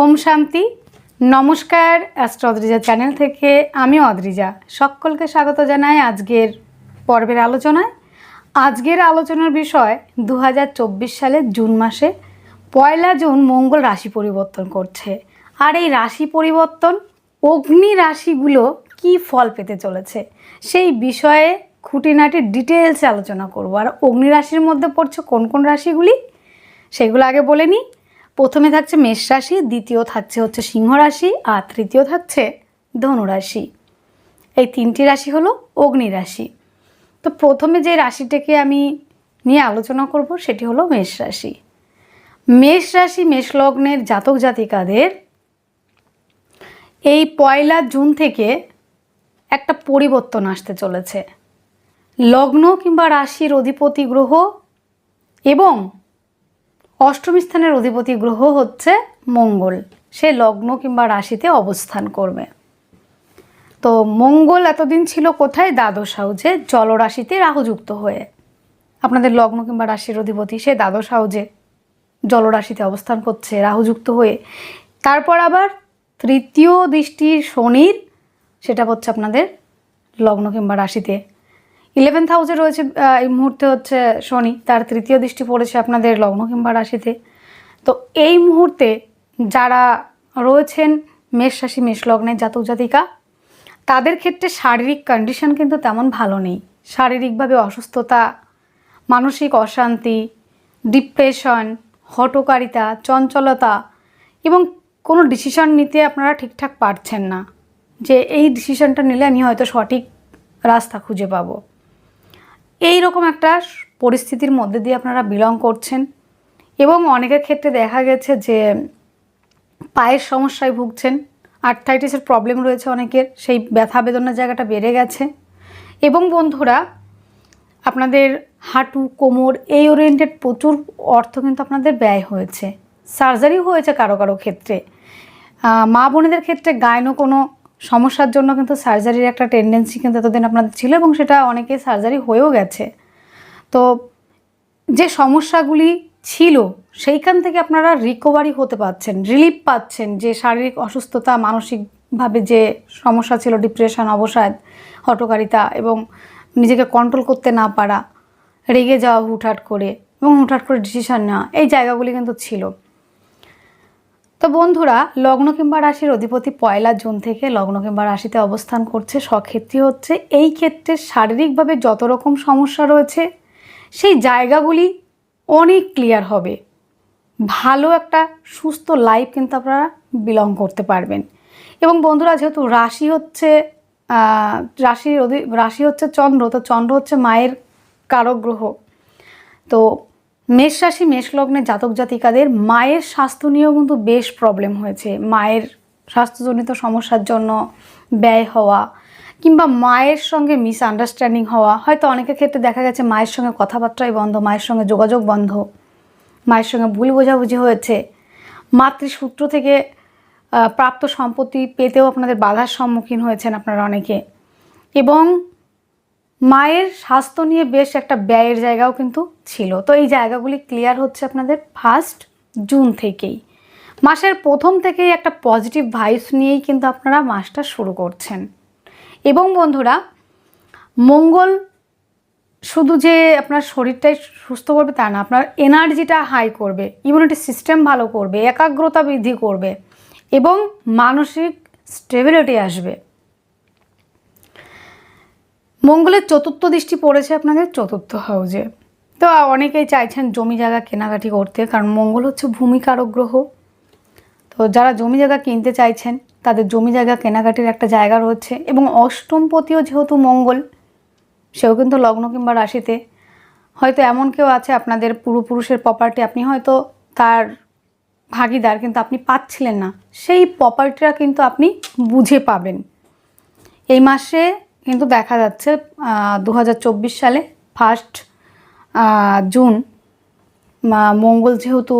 ওম শান্তি। নমস্কার astro Adrija channel থেকে আমি অদ্রিজা সকলকে স্বাগত জানাই আজকের পর্বের আলোচনায়। আজকের আলোচনার বিষয় দু সালের জুন মাসে পয়লা জুন মঙ্গল রাশি পরিবর্তন করছে। আর এই রাশি পরিবর্তন অগ্নি রাশিগুলো কি ফল পেতে চলেছে সেই বিষয়ে খুঁটিনাটি ডিটেলসে আলোচনা করব। আর অগ্নি রাশির মধ্যে পড়ছে কোন কোন রাশিগুলি? সেগুলো আগে বলে নিই। প্রথমে থাকছে মেষ রাশি, দ্বিতীয় থাকছে হচ্ছে সিংহ রাশি, আর তৃতীয় থাকছে ধনুরাশি এই তিনটি রাশি হলো অগ্নি রাশি। তো প্রথমে যে রাশিটাকে আমি নিয়ে আলোচনা করব সেটি হলো মেষ রাশি। মেষ রাশি, মেষ লগ্নের জাতক জাতিকাদের এই পয়লা জুন থেকে একটা পরিবর্তন আসতে চলেছে। লগ্ন কিংবা রাশির অধিপতি গ্রহ এবং অষ্টম স্থানের অধিপতি গ্রহ হচ্ছে মঙ্গল। সে লগ্ন কিংবা রাশিতে অবস্থান করবে। তো মঙ্গল এতদিন ছিল কোথায়? দ্বাদশ হাউজে, জলরাশিতে রাহুযুক্ত হয়ে। আপনাদের লগ্ন কিংবা রাশির অধিপতি সে দ্বাদশ হাউজে, জলরাশিতে অবস্থান করছে, রাহুযুক্ত হয়ে। তারপর আবার তৃতীয় দৃষ্টি শনির, সেটা হচ্ছে আপনাদের লগ্ন কিংবা রাশিতে ইলেভেন্থ হাউসে রয়েছে এই মুহূর্তে হচ্ছে শনি, তার তৃতীয় দৃষ্টি পড়েছে আপনাদের লগ্ন কিংবা রাশিতে। তো এই মুহূর্তে যারা রয়েছেন মেষ রাশি, মেষ লগ্নের জাতক জাতিকা, তাদের ক্ষেত্রে শারীরিক কন্ডিশন কিন্তু তেমন ভালো নেই। শারীরিকভাবে অসুস্থতা, মানসিক অশান্তি ডিপ্রেশন হটকারিতা চঞ্চলতা এবং কোনো ডিসিশন নিতে আপনারা ঠিকঠাক পারছেন না। যে এই ডিসিশনটা নিলে আমি হয়তো সঠিক রাস্তা খুঁজে পাবো। এই রকম একটা পরিস্থিতির মধ্যে দিয়ে আপনারা বিলং করছেন। এবং অনেকের ক্ষেত্রে দেখা গেছে যে পায়ের সমস্যায় ভুগছেন আর্থাইটিসের প্রবলেম রয়েছে অনেকের, সেই ব্যথা বেদনার জায়গাটা বেড়ে গেছে। এবং বন্ধুরা, আপনাদের হাঁটু, কোমর, এই ওরিয়েন্টেড প্রচুর অর্থ কিন্তু আপনাদের ব্যয় হয়েছে। সার্জারি হয়েছে কারও কারও ক্ষেত্রে। মা বোনেদের ক্ষেত্রে গায়নো কোনো সমস্যার জন্য কিন্তু সার্জারির একটা টেন্ডেন্সি কিন্তু এতদিন আপনাদের ছিল এবং সেটা অনেকে সার্জারি হয়েও গেছে। তো যে সমস্যাগুলি ছিল, সেইখান থেকে আপনারা রিকভারি হতে পারছেন রিলিফ পাচ্ছেন যে শারীরিক অসুস্থতা, মানসিকভাবে যে সমস্যা ছিল ডিপ্রেশন অবসাদ হটকারিতা এবং নিজেকে কন্ট্রোল করতে না পারা, রেগে যাওয়া হুটহাট করে এবং হুটহাট করে ডিসিশন নেওয়া, এই জায়গাগুলি কিন্তু ছিল। তো বন্ধুরা, লগ্ন কিংবা রাশির অধিপতি পয়লা জুন থেকে লগ্ন কিংবা রাশিতে অবস্থান করছে। স্বক্ষেত্রী হচ্ছে এই ক্ষেত্রে শারীরিকভাবে যত রকম সমস্যা রয়েছে, সেই জায়গাগুলি অনেক ক্লিয়ার হবে। ভালো একটা সুস্থ লাইফ কিন্তু আপনারা বিলং করতে পারবেন। এবং বন্ধুরা, যেহেতু রাশি হচ্ছে রাশির রাশি হচ্ছে চন্দ্র, তো চন্দ্র হচ্ছে মায়ের কারক গ্রহ। তো মেষ রাশি, মেষ লগ্নের জাতক জাতিকাদের মায়ের স্বাস্থ্য নিয়েও কিন্তু বেশ প্রবলেম হয়েছে। মায়ের স্বাস্থ্যজনিত সমস্যার জন্য ব্যয় হওয়া কিংবা মায়ের সঙ্গে মিসআন্ডারস্ট্যান্ডিং হওয়া, হয়তো অনেকের ক্ষেত্রে দেখা গেছে মায়ের সঙ্গে কথাবার্তাই বন্ধ, মায়ের সঙ্গে যোগাযোগ বন্ধ, মায়ের সঙ্গে ভুল বোঝাবুঝি হয়েছে। মাতৃসূত্র থেকে প্রাপ্ত সম্পত্তি পেতেও আপনাদের বাধার সম্মুখীন হয়েছেন আপনারা অনেকে। এবং মায়ের স্বাস্থ্য নিয়ে বেশ একটা ব্যয়ের জায়গাও কিন্তু ছিল। তো এই জায়গাগুলি ক্লিয়ার হচ্ছে আপনাদের ফার্স্ট জুন থেকেই। মাসের প্রথম থেকেই একটা পজিটিভ ভাইবস নিয়েই কিন্তু আপনারা মাসটা শুরু করছেন। এবং বন্ধুরা, মঙ্গল শুধু যে আপনার শরীরটাই সুস্থ করবে তা না, আপনার এনার্জিটা হাই করবে ইমিউনিটি সিস্টেম ভালো করবে, একাগ্রতা বৃদ্ধি করবে এবং মানসিক স্টেবিলিটি আসবে। মঙ্গলের চতুর্থ দৃষ্টি পড়েছে আপনাদের চতুর্থ হাউজে। তো অনেকেই চাইছেন জমি জায়গা কেনাকাটি করতে, কারণ মঙ্গল হচ্ছে ভূমিকারক গ্রহ। তো যারা জমি জায়গা কিনতে চাইছেন, তাদের জমি জায়গা কেনাকাটির একটা জায়গা রয়েছে। এবং অষ্টমপতিও যেহেতু মঙ্গল, সেও কিন্তু লগ্ন কিংবা রাশিতে। হয়তো এমন কেউ আছে, আপনাদের পূর্বপুরুষের প্রপার্টি আপনি হয়তো তার ভাগিদার, কিন্তু আপনি পাচ্ছিলেন না। সেই প্রপার্টিটা কিন্তু আপনি বুঝে পাবেন। এই মাসে কিন্তু দেখা যাচ্ছে দু হাজার চব্বিশ সালে ফার্স্ট জুন মঙ্গল যেহেতু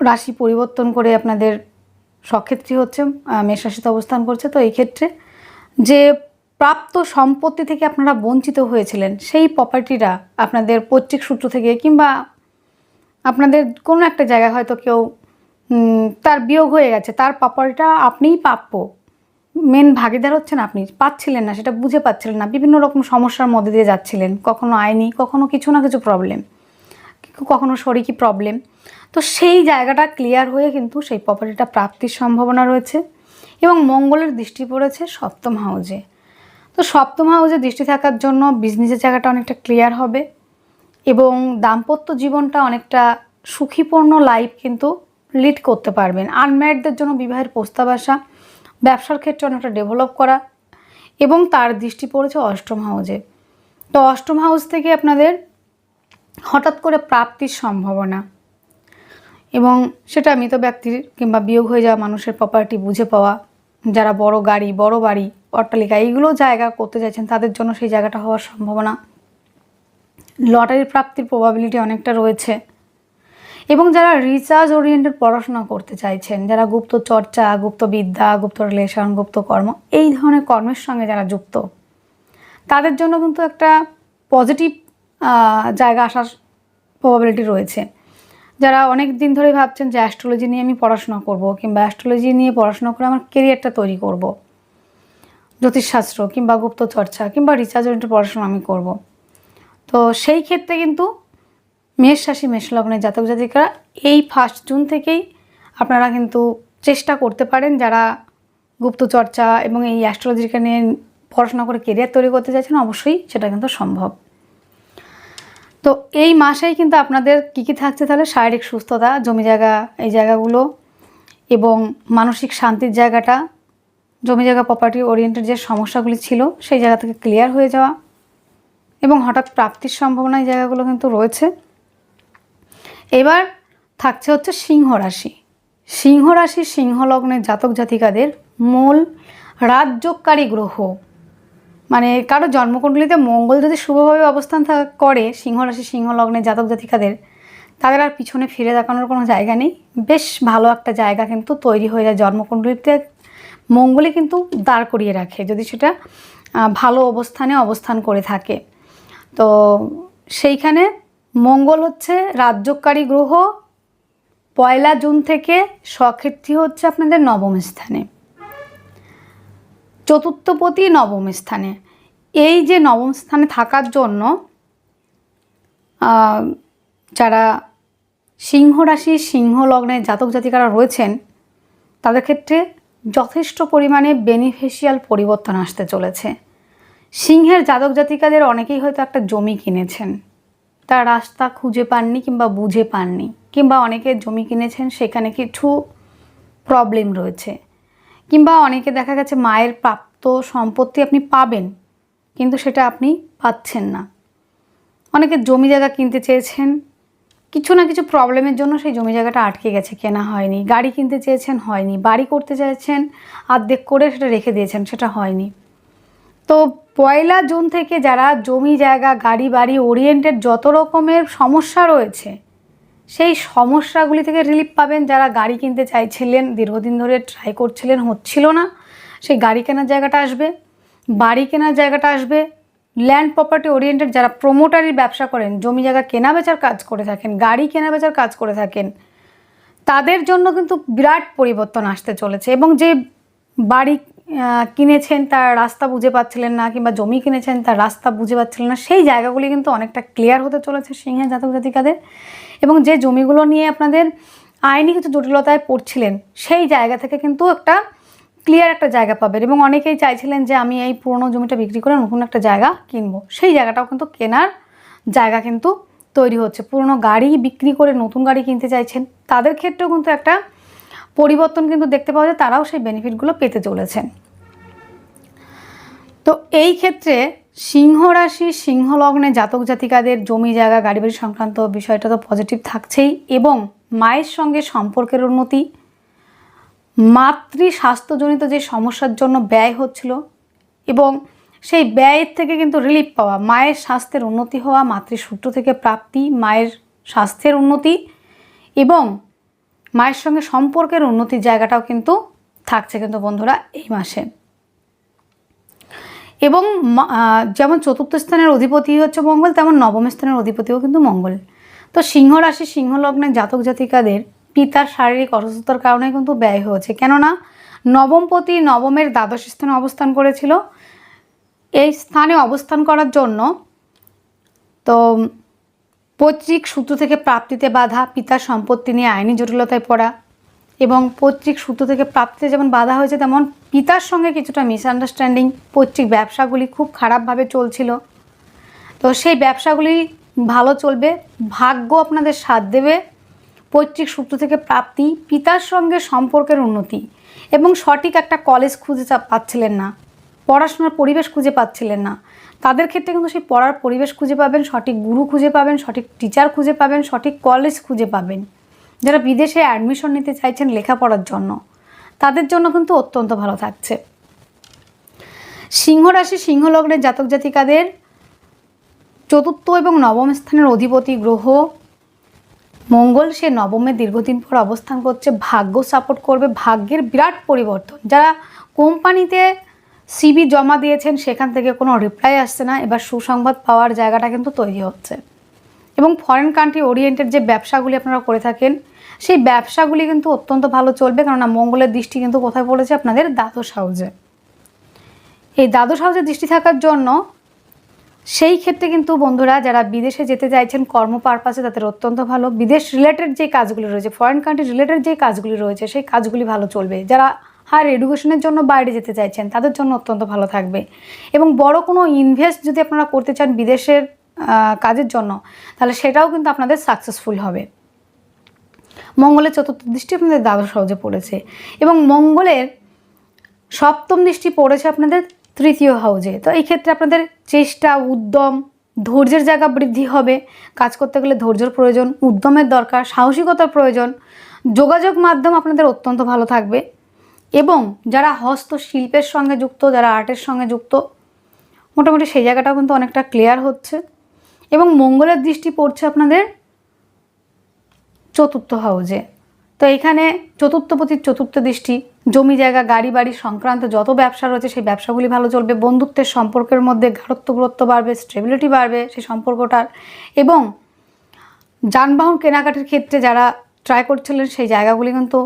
রাশি পরিবর্তন করে আপনাদের সক্ষেত্রী হচ্ছে আহ, মেষ রাশিতে অবস্থান করছে তো এই ক্ষেত্রে যে প্রাপ্ত সম্পত্তি থেকে আপনারা বঞ্চিত হয়েছিলেন সেই প্রপার্টিটা আপনাদের পৈতৃক সূত্র থেকে কিংবা আপনাদের কোনো একটা জায়গায় হয়তো কেউ তার বিয়োগ হয়ে গেছে তার প্রপার্টিটা আপনিই প্রাপ্য। মেন ভাগিদার হচ্ছেন আপনি, পাচ্ছিলেন না, সেটা বুঝে পাচ্ছিলেন না, বিভিন্ন রকম সমস্যার মধ্যে দিয়ে যাচ্ছিলেন, কখনো আইনি, কখনো কিছু না কিছু প্রবলেম কখনো শরিকি প্রবলেম তো সেই জায়গাটা ক্লিয়ার হয়ে কিন্তু সেই প্রপার্টিটা প্রাপ্তির সম্ভাবনা রয়েছে এবং মঙ্গলের দৃষ্টি পড়েছে সপ্তম হাউজে তো সপ্তম হাউজে দৃষ্টি থাকার জন্য বিজনেসের জায়গাটা অনেকটা ক্লিয়ার হবে এবং দাম্পত্য জীবনটা অনেকটা সুখীপূর্ণ লাইফ কিন্তু লিড করতে পারবেন। আনম্যারিডদের জন্য বিবাহের প্রস্তাব আসা ব্যবসার ক্ষেত্রে অনেকটা ডেভেলপ করা এবং তার দৃষ্টি পড়েছে অষ্টম হাউজে তো অষ্টম হাউস থেকে আপনাদের হঠাৎ করে প্রাপ্তির সম্ভাবনা এবং সেটা মৃত ব্যক্তির কিংবা বিয়োগ হয়ে যাওয়া মানুষের প্রপার্টি বুঝে পাওয়া, যারা বড় গাড়ি, বড় বাড়ি, অট্টালিকা, এইগুলো জায়গা করতে চাইছেন তাদের জন্য সেই জায়গাটা হওয়ার সম্ভাবনা। লটারির প্রাপ্তির প্রবাবিলিটি অনেকটা রয়েছে। এবং যারা রিসার্চ ওরিয়েন্টেড পড়াশোনা করতে চাইছেন, যারা গুপ্ত চর্চা, গুপ্ত বিদ্যা, গুপ্ত রিলেশন গুপ্ত কর্ম, এই ধরনের কর্মের সঙ্গে যারা যুক্ত, তাদের জন্য কিন্তু একটা পজিটিভ জায়গা আসার প্রবাবিলিটি রয়েছে। যারা অনেক দিন ধরে ভাবছেন যে অ্যাস্ট্রোলজি নিয়ে আমি পড়াশোনা করব কিংবা অ্যাস্ট্রোলজি নিয়ে পড়াশোনা করে আমার কেরিয়ারটা তৈরি করব, জ্যোতিষশাস্ত্র কিংবা গুপ্ত চর্চা কিংবা রিসার্চ ওরিয়েন্টেড পড়াশোনা আমি করব, তো সেই ক্ষেত্রে কিন্তু মেষ রাশি, মেষ লগ্নের জাতক জাতিকারা, এই ফার্স্ট জুন থেকেই আপনারা কিন্তু চেষ্টা করতে পারেন যারা গুপ্তচর্চা এবং এই অ্যাস্ট্রোলজিকে নিয়ে পড়াশোনা করে কেরিয়ার তৈরি করতে চাইছেন, অবশ্যই সেটা কিন্তু সম্ভব। তো এই মাসেই কিন্তু আপনাদের কী কী থাকছে তাহলে? শারীরিক সুস্থতা, জমি জায়গা, এই জায়গাগুলো এবং মানসিক শান্তির জায়গাটা, জমি জায়গা প্রপার্টি ওরিয়েন্টেড যে সমস্যাগুলি ছিল, সেই জায়গা থেকে ক্লিয়ার হয়ে যাওয়া এবং হঠাৎ প্রাপ্তির সম্ভাবনা এই জায়গাগুলো কিন্তু রয়েছে। এবার থাকছে হচ্ছে সিংহ রাশি। সিংহ রাশি সিংহ লগ্নের জাতক জাতিকাদের মূল রাজযোগকারী গ্রহ। মানে কারও জন্মকুণ্ডলিতে মঙ্গল যদি শুভভাবে অবস্থান করে সিংহ রাশি সিংহ লগ্নের জাতক জাতিকাদের, তাদের আর পিছনে ফিরে তাকানোর কোনো জায়গা নেই। বেশ ভালো একটা জায়গা কিন্তু তৈরি হয়ে যায় জন্মকুণ্ডলিতে। মঙ্গলই কিন্তু দাঁড় করিয়ে রাখে যদি সেটা ভালো অবস্থানে অবস্থান করে থাকে। তো সেইখানে মঙ্গল হচ্ছে রাজ্যকারী গ্রহ, পয়লা জুন থেকে সক্ষেত্রী হচ্ছে আপনাদের নবম স্থানে। চতুর্থপতি নবম স্থানে। এই যে নবম স্থানে থাকার জন্য যারা সিংহ রাশি, সিংহ লগ্নে জাতক জাতিকারা রয়েছেন, তাদের ক্ষেত্রে যথেষ্ট পরিমাণে বেনিফিশিয়াল পরিবর্তন আসতে চলেছে। সিংহের জাতক জাতিকাদের অনেকেই হয়তো একটা জমি কিনেছেন। তার রাস্তা খুঁজে পাননি কিংবা বুঝে পাননি কিংবা অনেকে জমি কিনেছেন, সেখানে কিছু প্রবলেম রয়েছে। কিংবা অনেকে দেখা গেছে মায়ের প্রাপ্ত সম্পত্তি আপনি পাবেন, কিন্তু সেটা আপনি পাচ্ছেন না। অনেকে জমি জায়গা কিনতে চেয়েছেন, কিছু না কিছু প্রবলেমের জন্য সেই জমি জায়গাটা আটকে গেছে, কেনা হয়নি। গাড়ি কিনতে চেয়েছেন, হয়নি। বাড়ি করতে চেয়েছেন, আর্ধেক করে সেটা রেখে দিয়েছেন, সেটা হয়নি। তো পয়লা জুন থেকে যারা জমি জায়গা, গাড়ি বাড়ি ওরিয়েন্টেড যত রকমের সমস্যা রয়েছে, সেই সমস্যাগুলি থেকে রিলিফ পাবেন যারা গাড়ি কিনতে চাইছিলেন, দীর্ঘদিন ধরে ট্রাই করছিলেন, হচ্ছিল না, সেই গাড়ি কেনার জায়গাটা আসবে, বাড়ি কেনার জায়গাটা আসবে ল্যান্ড প্রপার্টি ওরিয়েন্টেড যারা প্রোমোটারির ব্যবসা করেন, জমি জায়গা কেনা বেচার কাজ করে থাকেন, গাড়ি কেনা বেচার কাজ করে থাকেন, তাদের জন্য কিন্তু বিরাট পরিবর্তন আসতে চলেছে এবং যে বাড়ি কিনেছেন, তার রাস্তা বুঝে পাচ্ছিলেন না কিংবা জমি কিনেছেন, তার রাস্তা বুঝে পাচ্ছিলেন না, সেই জায়গাগুলি কিন্তু অনেকটা ক্লিয়ার হতে চলেছে সিংহের জাতক জাতিকাদের। এবং যে জমিগুলো নিয়ে আপনাদের আইনি কিছু জটিলতায় পড়ছিলেন, সেই জায়গা থেকে কিন্তু একটা ক্লিয়ার একটা জায়গা পাবেন। এবং অনেকেই চাইছিলেন যে আমি এই পুরনো জমিটা বিক্রি করে নতুন একটা জায়গা কিনবো। সেই জায়গাটাও কিন্তু কেনার জায়গা কিন্তু তৈরি হচ্ছে। পুরনো গাড়ি বিক্রি করে নতুন গাড়ি কিনতে চাইছেন, তাদের ক্ষেত্রেও কিন্তু একটা পরিবর্তন কিন্তু দেখতে পাওয়া যায়, তারাও সেই বেনিফিটগুলো পেতে চলেছেন। তো এই ক্ষেত্রে সিংহ রাশি, সিংহ লগ্নে জাতক জাতিকাদের জমি জায়গা, গাড়ি বাড়ি সংক্রান্ত বিষয়টা তো পজিটিভ থাকছেই এবং মায়ের সঙ্গে সম্পর্কের উন্নতি মাতৃ স্বাস্থ্যজনিত যে সমস্যার জন্য ব্যয় হচ্ছিল এবং সেই ব্যয়ের থেকে কিন্তু রিলিফ পাওয়া, মায়ের স্বাস্থ্যের উন্নতি হওয়া, মাতৃসূত্র থেকে প্রাপ্তি, মায়ের স্বাস্থ্যের উন্নতি এবং মায়ের সঙ্গে সম্পর্কের উন্নতির জায়গাটাও কিন্তু থাকছে কিন্তু বন্ধুরা এই মাসে। এবং যেমন চতুর্থ স্থানের অধিপতি হচ্ছে মঙ্গল, তেমন নবম স্থানের অধিপতিও কিন্তু মঙ্গল। তো সিংহ রাশি, সিংহ লগ্নের জাতক জাতিকাদের পিতার শারীরিক অসুস্থতার কারণে কিন্তু ব্যয় হয়েছে। কেননা নবমপতি নবমের দ্বাদশ স্থানে অবস্থান করেছিল। এই স্থানে অবস্থান করার জন্য তো পৈতৃক সূত্র থেকে প্রাপ্তিতে বাধা, পিতার সম্পত্তি নিয়ে আইনি জটিলতায় পড়া এবং পৈতৃক সূত্র থেকে প্রাপ্তিতে যেমন বাধা হয়েছে, তেমন পিতার সঙ্গে কিছুটা মিসআন্ডারস্ট্যান্ডিং পৈতৃক ব্যবসাগুলি খুব খারাপভাবে চলছিল। তো সেই ব্যবসাগুলি ভালো চলবে, ভাগ্য আপনাদের সাথ দেবে। পৈতৃক সূত্র থেকে প্রাপ্তি, পিতার সঙ্গে সম্পর্কের উন্নতি এবং সঠিক একটা কলেজ খুঁজে পাচ্ছিলেন না। পড়াশোনার পরিবেশ খুঁজে পাচ্ছিলেন না। তাদের ক্ষেত্রে কিন্তু সেই পড়ার পরিবেশ খুঁজে পাবেন, সঠিক গুরু খুঁজে পাবেন, সঠিক টিচার খুঁজে পাবেন, সঠিক কলেজ খুঁজে পাবেন। যারা বিদেশে অ্যাডমিশন নিতে চাইছেন লেখাপড়ার জন্য, তাদের জন্য কিন্তু অত্যন্ত ভালো থাকছে। সিংহ রাশি সিংহ লগ্নের জাতক জাতিকাদের চতুর্থ এবং নবম স্থানের অধিপতি গ্রহ, মঙ্গল সে নবমে দীর্ঘদিন পর অবস্থান করছে, ভাগ্য সাপোর্ট করবে, ভাগ্যের বিরাট পরিবর্তন। যারা কোম্পানিতে সিবি জমা দিয়েছেন, সেখান থেকে কোনো রিপ্লাই আসছে না। এবার সুসংবাদ পাওয়ার জায়গাটা কিন্তু তৈরি হচ্ছে। এবং ফরেন কান্ট্রি ওরিয়েন্টেড যে ব্যবসাগুলি আপনারা করে থাকেন, সেই ব্যবসাগুলি কিন্তু অত্যন্ত ভালো চলবে, কেননা মঙ্গলের দৃষ্টি কিন্তু কোথায় পড়েছে? আপনাদের দ্বাদশ হাউজে এই দ্বাদশ হাউজে দৃষ্টি থাকার জন্য সেই ক্ষেত্রে কিন্তু বন্ধুরা, যারা বিদেশে যেতে চাইছেন, কর্ম পারপাসে তাদের অত্যন্ত ভালো। বিদেশ রিলেটেড যে কাজগুলি রয়েছে ফরেন কান্ট্রি রিলেটেড যে কাজগুলি রয়েছে, সেই কাজগুলি ভালো চলবে। যারা হায়ার এডুকেশনের জন্য বাইরে যেতে চাইছেন, তাদের জন্য অত্যন্ত ভালো থাকবে। এবং বড় কোনো ইনভেস্ট যদি আপনারা করতে চান বিদেশের কাজের জন্য, তাহলে সেটাও কিন্তু আপনাদের সাকসেসফুল হবে। মঙ্গলের চতুর্থ দৃষ্টি আপনাদের দ্বাদশ সহজে পড়েছে। এবং মঙ্গলের সপ্তম দৃষ্টি পড়েছে আপনাদের তৃতীয় হাউজে। তো এই ক্ষেত্রে আপনাদের চেষ্টা, উদ্যম, ধৈর্যের জায়গা বৃদ্ধি হবে। কাজ করতে গেলে ধৈর্যের প্রয়োজন, উদ্যমের দরকার, সাহসিকতার প্রয়োজন। যোগাযোগ মাধ্যম আপনাদের অত্যন্ত ভালো থাকবে। এবং যারা হস্তশিল্পের সঙ্গে যুক্ত, যারা আর্টের সঙ্গে যুক্ত, মোটামুটি সেই জায়গাটাও কিন্তু অনেকটা ক্লিয়ার হচ্ছে। এবং মঙ্গলের দৃষ্টি পড়ছে আপনাদের চতুর্থ হাউজে তো এখানে চতুর্থপতির চতুর্থ দৃষ্টি, জমি জায়গা, গাড়ি বাড়ি সংক্রান্ত যত ব্যবসা রয়েছে, সেই ব্যবসাগুলি ভালো চলবে। বন্ধুত্বের সম্পর্কের মধ্যে ঘাড়ত্ব গুরুত্ব বাড়বে স্টেবিলিটি বাড়বে সেই সম্পর্কটার। এবং যানবাহন কেনাকাটার ক্ষেত্রে যারা ট্রাই করছিলেন, সেই জায়গাগুলি কিন্তু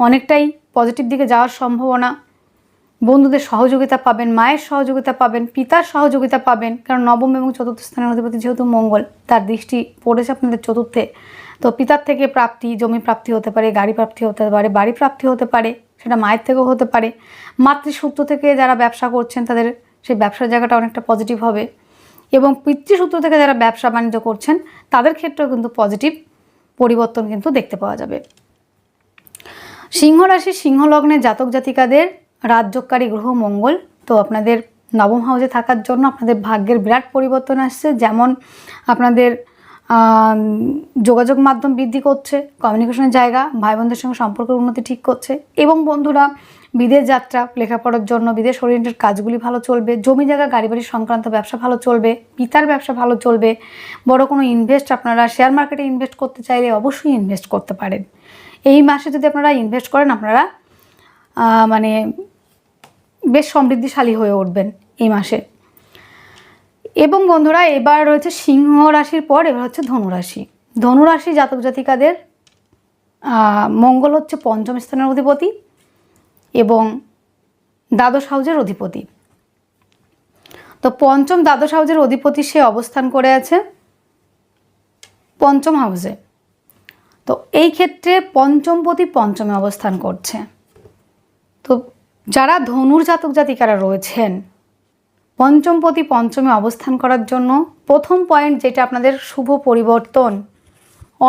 অনেকটাই পজিটিভ দিকে যাওয়ার সম্ভাবনা। বন্ধুদের সহযোগিতা পাবেন, মায়ের সহযোগিতা পাবেন, পিতার সহযোগিতা পাবেন, কারণ নবম এবং চতুর্থ স্থানের অধিপতি যেহেতু মঙ্গল, তার দৃষ্টি পড়েছে আপনাদের চতুর্থে। তো পিতার থেকে প্রাপ্তি, জমি প্রাপ্তি হতে পারে, গাড়ি প্রাপ্তি হতে পারে, বাড়ি প্রাপ্তি হতে পারে, সেটা মায়ের থেকেও হতে পারে। মাতৃসূত্র থেকে যারা ব্যবসা করছেন, তাদের সেই ব্যবসার জায়গাটা অনেকটা পজিটিভ হবে। এবং পিতৃসূত্র থেকে যারা ব্যবসা বাণিজ্য করছেন, তাদের ক্ষেত্রেও কিন্তু পজিটিভ পরিবর্তন কিন্তু দেখতে পাওয়া যাবে। সিংহ রাশি সিংহ লগ্নের জাতক জাতিকাদের রাজ্যকারী গ্রহ মঙ্গল। তো আপনাদের নবম হাউসে থাকার জন্য আপনাদের ভাগ্যের বিরাট পরিবর্তন আসছে। যেমন আপনাদের যোগাযোগ মাধ্যম বৃদ্ধি করছে কমিউনিকেশনের জায়গা ভাই বোনদের সঙ্গে সম্পর্কের উন্নতি ঠিক করছে এবং বন্ধুরা, বিদেশ যাত্রা, লেখাপড়ার জন্য বিদেশ ওরিয়েন্টেড কাজগুলি ভালো চলবে, জমি জায়গা, গাড়ি বাড়ি সংক্রান্ত ব্যবসা ভালো চলবে, পিতার ব্যবসা ভালো চলবে, বড় কোনো ইনভেস্ট আপনারা শেয়ার মার্কেটে ইনভেস্ট করতে চাইলে অবশ্যই ইনভেস্ট করতে পারেন। এই মাসে যদি আপনারা ইনভেস্ট করেন, আপনারা মানে বেশ সমৃদ্ধিশালী হয়ে উঠবেন এই মাসে। এবং বন্ধুরা, এবার রয়েছে সিংহ রাশির পর, এবার হচ্ছে ধনুরাশি ধনুরাশি জাতক জাতিকাদের মঙ্গল হচ্ছে পঞ্চম স্থানের অধিপতি এবং দ্বাদশ হাউজের অধিপতি। তো পঞ্চম দ্বাদশ হাউজের অধিপতি সে অবস্থান করে আছে পঞ্চম হাউসে তো এই ক্ষেত্রে পঞ্চমপতি পঞ্চমে অবস্থান করছে। তো যারা ধনুর জাতক জাতিকারা রয়েছেন, পঞ্চমপতি পঞ্চমে অবস্থান করার জন্য প্রথম পয়েন্ট যেটা আপনাদের শুভ পরিবর্তন,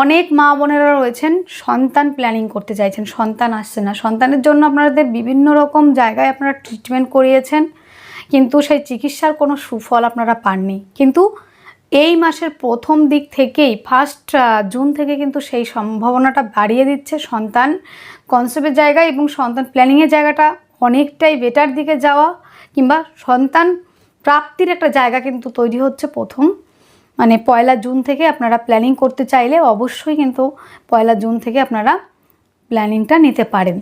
অনেক মা বোনেরা রয়েছেন, সন্তান প্ল্যানিং করতে চাইছেন, সন্তান আসছে না। সন্তানের জন্য আপনাদের বিভিন্ন রকম জায়গায় আপনারা ট্রিটমেন্ট করিয়েছেন, কিন্তু সেই চিকিৎসার কোনো সুফল আপনারা পাননি। কিন্তু এই মাসের প্রথম দিক থেকেই ফার্স্ট জুন থেকে কিন্তু সেই সম্ভাবনাটা বাড়িয়ে দিচ্ছে সন্তান কনসেপ্টের জায়গায় এবং সন্তান প্ল্যানিংয়ের জায়গাটা অনেকটাই বেটার দিকে যাওয়া কিংবা সন্তান প্রাপ্তির একটা জায়গা কিন্তু তৈরি হচ্ছে প্রথম। মানে পয়লা জুন থেকে আপনারা প্ল্যানিং করতে চাইলে অবশ্যই কিন্তু পয়লা জুন থেকে আপনারা প্ল্যানিংটা নিতে পারেন।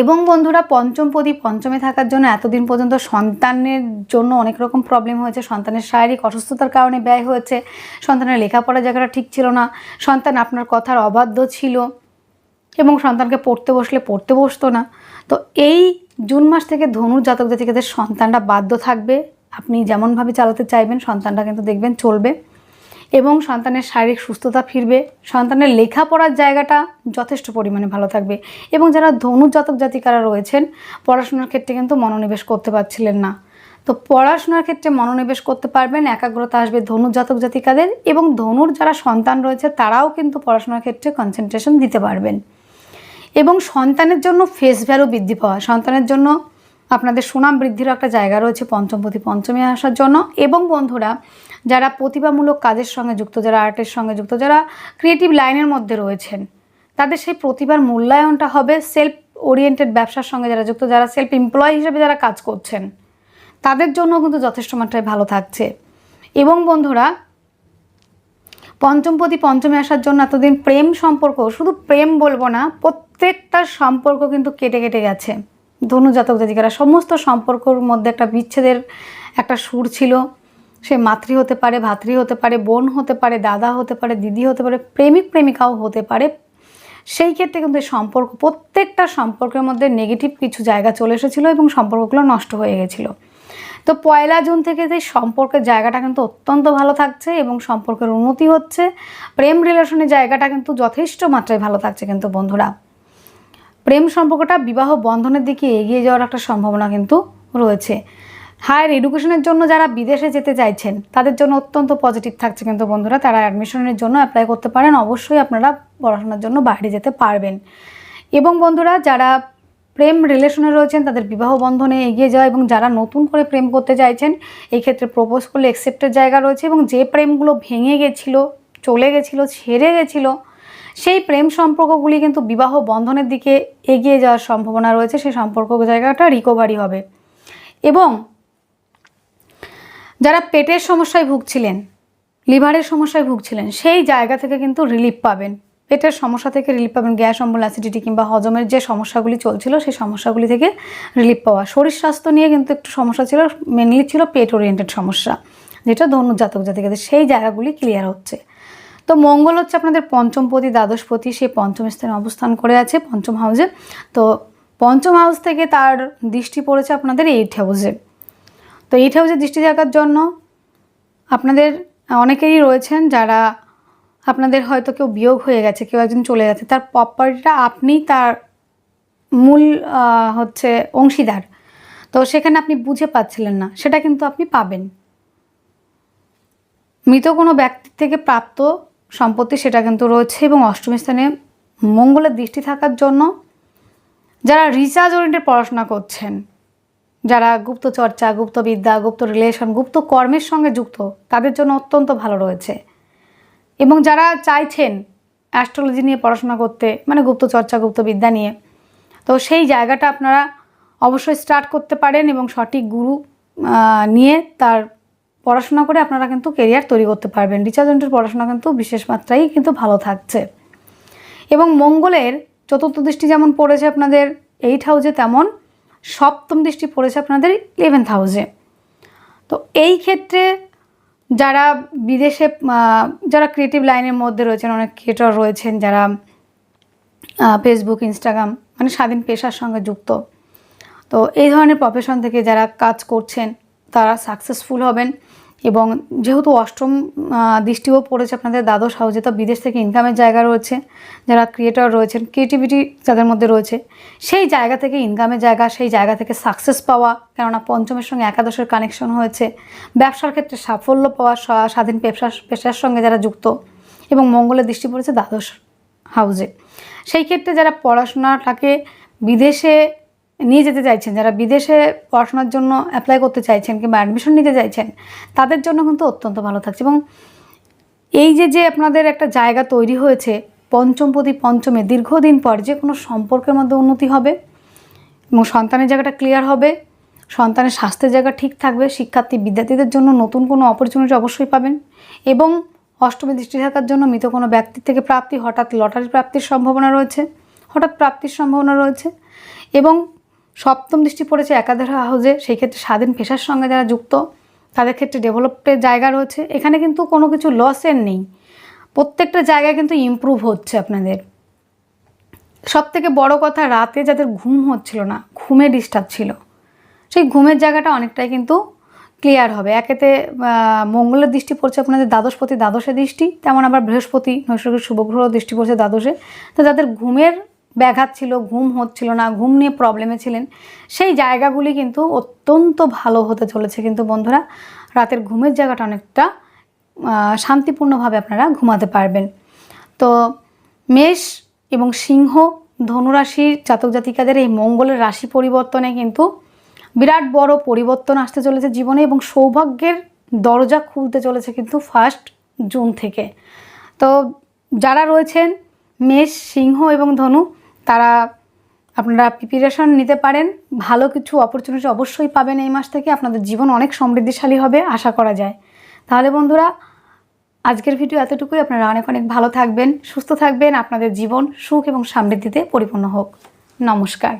এবং বন্ধুরা পঞ্চম পদী পঞ্চমে থাকার জন্য এতদিন পর্যন্ত সন্তানের জন্য অনেক রকম প্রবলেম হয়েছে। সন্তানের শারীরিক অসুস্থতার কারণে ব্যয় হয়েছে। সন্তানের লেখাপড়া জায়গাটা ঠিক ছিল না। সন্তান আপনার কথার অবাধ্য ছিল এবং সন্তানকে পড়তে বসলে পড়তে বসতো না। তো এই জুন মাস থেকে ধনুর জাতক জাতিকাদের সন্তানটা বাধ্য থাকবে। আপনি যেমনভাবে চালাতে চাইবেন সন্তানটা কিন্তু দেখবেন চলবে। এবং সন্তানের শারীরিক সুস্থতা ফিরবে, সন্তানের লেখাপড়ার জায়গাটা যথেষ্ট পরিমাণে ভালো থাকবে এবং যারা ধনু জাতক জাতিকারা রয়েছেন, পড়াশোনার ক্ষেত্রে কিন্তু মনোনিবেশ করতে পারছিলেন না। তো পড়াশোনার ক্ষেত্রে মনোনিবেশ করতে পারবেন, একাগ্রতা আসবে ধনু জাতক জাতিকাদের এবং ধনুর যারা সন্তান রয়েছে তারাও কিন্তু পড়াশোনার ক্ষেত্রে কনসেন্ট্রেশন দিতে পারবেন। এবং সন্তানের জন্য ফেস ভ্যালু বৃদ্ধি পাওয়া, সন্তানের জন্য আপনাদের সুনাম বৃদ্ধির একটা জায়গা রয়েছে পঞ্চমপতি পঞ্চমী আসার জন্য। এবং বন্ধুরা যারা প্রতিভামূলক কাজের সঙ্গে যুক্ত, যারা আর্টের সঙ্গে যুক্ত, যারা ক্রিয়েটিভ লাইনের মধ্যে রয়েছেন, তাদের সেই প্রতিভার মূল্যায়নটা হবে সেলফ ওরিয়েন্টেড ব্যবসার সঙ্গে যারা যুক্ত, যারা সেলফ এমপ্লয় হিসেবে যারা কাজ করছেন, তাদের জন্য কিন্তু যথেষ্ট মাত্রায় ভালো থাকছে। এবং বন্ধুরা পঞ্চমপতি পঞ্চমে আসার জন্য এতদিন প্রেম সম্পর্ক, শুধু প্রেম বলব না প্রত্যেকটা সম্পর্ক কিন্তু কেটে কেটে গেছে। ধনু জাতক জাতিকারা, সমস্ত সম্পর্কর মধ্যে একটা বিচ্ছেদের একটা সুর ছিল। সে মাতৃ হতে পারে, ভাতৃ হতে পারে, বোন হতে পারে, দাদা হতে পারে, দিদি হতে পারে, প্রেমিক, প্রেমিকাও হতে পারে। সেই ক্ষেত্রে কিন্তু সম্পর্ক, প্রত্যেকটা সম্পর্কের মধ্যে নেগেটিভ কিছু জায়গা চলে এসেছিল এবং সম্পর্কগুলো নষ্ট হয়ে গেছিল। তো পয়লা জুন থেকে সেই সম্পর্কের জায়গাটা কিন্তু অত্যন্ত ভালো থাকছে এবং সম্পর্কের উন্নতি হচ্ছে। প্রেম রিলেশনের জায়গাটা কিন্তু যথেষ্ট মাত্রায় ভালো থাকছে কিন্তু বন্ধুরা। প্রেম সম্পর্কটা বিবাহ বন্ধনের দিকে এগিয়ে যাওয়ার একটা সম্ভাবনা কিন্তু রয়েছে। হায়ার এডুকেশনের জন্য যারা বিদেশে যেতে চাইছেন, তাদের জন্য অত্যন্ত পজিটিভ থাকছে কিন্তু বন্ধুরা, তারা অ্যাডমিশনের জন্য অ্যাপ্লাই করতে পারেন, অবশ্যই আপনারা পড়াশোনার জন্য বাইরে যেতে পারবেন। এবং বন্ধুরা, যারা প্রেম রিলেশনে রয়েছেন, তাদের বিবাহ বন্ধনে এগিয়ে যাওয়া এবং যারা নতুন করে প্রেম করতে চাইছেন এই ক্ষেত্রে প্রপোজ করলে অ্যাকসেপ্টের জায়গা রয়েছে এবং যে প্রেমগুলো ভেঙে গেছিল, চলে গেছিল, ছেড়ে গেছিল, সেই প্রেম সম্পর্কগুলি কিন্তু বিবাহ বন্ধনের দিকে এগিয়ে যাওয়ার সম্ভাবনা রয়েছে, সেই সম্পর্ক জায়গাটা রিকভারি হবে। এবং যারা পেটের সমস্যায় ভুগছিলেন, লিভারের সমস্যায় ভুগছিলেন, সেই জায়গা থেকে কিন্তু রিলিফ পাবেন। পেটের সমস্যা থেকে রিলিফ পাবেন, গ্যাস, অম্বল অ্যাসিডিটি কিংবা হজমের যে সমস্যাগুলি চলছিল, সেই সমস্যাগুলি থেকে রিলিফ পাওয়া। শরীর স্বাস্থ্য নিয়ে কিন্তু একটু সমস্যা ছিল মেনলি ছিল পেট ওরিয়েন্টেড সমস্যা, যেটা ধনু জাতক জাতিকাদের, সেই জায়গাগুলি ক্লিয়ার হচ্ছে। তো মঙ্গল হচ্ছে আপনাদের পঞ্চমপতি, দ্বাদশপতি সে পঞ্চম স্থানে অবস্থান করে আছে, পঞ্চম হাউসে তো পঞ্চম হাউস থেকে তার দৃষ্টি পড়েছে আপনাদের এইট হাউসে তো এইট হাউসে দৃষ্টি থাকার জন্য আপনাদের, অনেকেই রয়েছেন যারা আপনাদের হয়তো কেউ বিয়োগ হয়ে গেছে, কেউ একজন চলে গেছে, তার প্রপার্টিটা আপনি তার মূল হচ্ছে অংশীদার। তো সেখানে আপনি বুঝে পাচ্ছিলেন না, সেটা কিন্তু আপনি পাবেন। মৃত কোনো ব্যক্তির থেকে প্রাপ্ত সম্পত্তি সেটা কিন্তু রয়েছে এবং অষ্টম স্থানে মঙ্গলের দৃষ্টি থাকার জন্য যারা রিসার্চ ওরিয়েন্টেড পড়াশোনা করছেন যারা গুপ্ত চর্চা গুপ্ত বিদ্যা গুপ্ত রিলেশন গুপ্ত কর্মের সঙ্গে যুক্ত, তাদের জন্য অত্যন্ত ভালো রয়েছে। এবং যারা চাইছেন অ্যাস্ট্রোলজি নিয়ে পড়াশোনা করতে মানে গুপ্ত চর্চা গুপ্ত বিদ্যা নিয়ে, তো সেই জায়গাটা আপনারা অবশ্যই স্টার্ট করতে পারেন এবং সঠিক গুরু নিয়ে তার পড়াশোনা করে আপনারা কিন্তু কেরিয়ার তৈরি করতে পারবেন। রিচার্জেন্টের পড়াশোনা কিন্তু বিশেষ মাত্রায় কিন্তু ভালো থাকছে। এবং মঙ্গলের চতুর্থ দৃষ্টি যেমন পড়েছে আপনাদের এইট হাউসে তেমন সপ্তম দৃষ্টি পড়েছে আপনাদের ইলেভেন্থ হাউসে তো এই ক্ষেত্রে যারা বিদেশে যারা ক্রিয়েটিভ লাইনের মধ্যে রয়েছেন, অনেক ক্রিয়েটর রয়েছেন যারা ফেসবুক ইনস্টাগ্রাম মানে স্বাধীন পেশার সঙ্গে যুক্ত, তো এই ধরনের প্রফেশন থেকে যারা কাজ করছেন, তারা সাকসেসফুল হবেন। এবং যেহেতু অষ্টম দৃষ্টিও পড়েছে আপনাদের, দ্বাদশ হাউসে তো বিদেশ থেকে ইনকামের জায়গা রয়েছে, যারা ক্রিয়েটর রয়েছেন ক্রিয়েটিভিটি যাদের মধ্যে রয়েছে, সেই জায়গা থেকে ইনকামের জায়গা, সেই জায়গা থেকে সাকসেস পাওয়া, কেননা পঞ্চমের সঙ্গে একাদশের কানেকশন হয়েছে, ব্যবসার ক্ষেত্রে সাফল্য পাওয়া, স্বা- স্বাধীন পেশার পেশার সঙ্গে যারা যুক্ত এবং মঙ্গলের দৃষ্টি পড়েছে দ্বাদশ হাউজে সেই ক্ষেত্রে যারা পড়াশোনাটাকে বিদেশে নিয়ে যেতে চাইছেন, যারা বিদেশে পড়াশোনার জন্য অ্যাপ্লাই করতে চাইছেন কিংবা অ্যাডমিশন নিতে চাইছেন, তাদের জন্য কিন্তু অত্যন্ত ভালো থাকছে। এবং এই যে যে আপনাদের একটা জায়গা তৈরি হয়েছে, পঞ্চম পঞ্চমপতি পঞ্চমে, দীর্ঘদিন পর যে কোনো সম্পর্কের মধ্যে উন্নতি হবে এবং সন্তানের জায়গাটা ক্লিয়ার হবে, সন্তানের স্বাস্থ্যের জায়গা ঠিক থাকবে, শিক্ষার্থী বিদ্যার্থীদের জন্য নতুন কোনো অপরচুনিটি অবশ্যই পাবেন এবং অষ্টমী দৃষ্টি থাকার জন্য মৃত কোনো ব্যক্তির থেকে প্রাপ্তি, হঠাৎ লটারি প্রাপ্তির সম্ভাবনা রয়েছে, হঠাৎ প্রাপ্তির সম্ভাবনা রয়েছে এবং সপ্তম দৃষ্টি পড়েছে একাধারে হাউসে সেই ক্ষেত্রে স্বাধীন পেশার সঙ্গে যারা যুক্ত, তাদের ক্ষেত্রে ডেভেলপের জায়গা রয়েছে। এখানে কিন্তু কোনো কিছু লসের নেই। প্রত্যেকটা জায়গায় কিন্তু ইমপ্রুভ হচ্ছে আপনাদের। সব থেকে বড় কথা, রাতে যাদের ঘুম হচ্ছিল না, ঘুমে ডিস্টার্ব ছিল, সেই ঘুমের জায়গাটা অনেকটাই কিন্তু ক্লিয়ার হবে। একেতে মঙ্গলের দৃষ্টি পড়ছে আপনাদের দ্বাদশপতি দ্বাদশে দৃষ্টি, তেমন আবার বৃহস্পতি, নৈসর্গিক শুভগ্রহ দৃষ্টি পড়ছে দ্বাদশে। তো যাদের ঘুমের ব্যাঘাত ছিল, ঘুম হচ্ছিল না, ঘুম নিয়ে প্রবলেমে ছিলেন। সেই জায়গাগুলি কিন্তু অত্যন্ত ভালো হতে চলেছে কিন্তু বন্ধুরা, রাতের ঘুমের জায়গাটা অনেকটা শান্তিপূর্ণভাবে আপনারা ঘুমাতে পারবেন। তো মেষ এবং সিংহ ধনুরাশির জাতক জাতিকাদের এই মঙ্গলের রাশি পরিবর্তনে কিন্তু বিরাট বড় পরিবর্তন আসতে চলেছে জীবনে এবং সৌভাগ্যের দরজা খুলতে চলেছে কিন্তু ফার্স্ট জুন থেকে। তো যারা রয়েছেন, মেষ, সিংহ এবং ধনু তারা আপনারা প্রিপারেশন নিতে পারেন। ভালো কিছু অপরচুনিটি অবশ্যই পাবেন এই মাস থেকে। আপনাদের জীবন অনেক সমৃদ্ধিশালী হবে, আশা করা যায়। তাহলে বন্ধুরা, আজকের ভিডিও এতটুকুই। আপনারা অনেক অনেক ভালো থাকবেন, সুস্থ থাকবেন। আপনাদের জীবন সুখ এবং সমৃদ্ধিতে পরিপূর্ণ হোক। নমস্কার।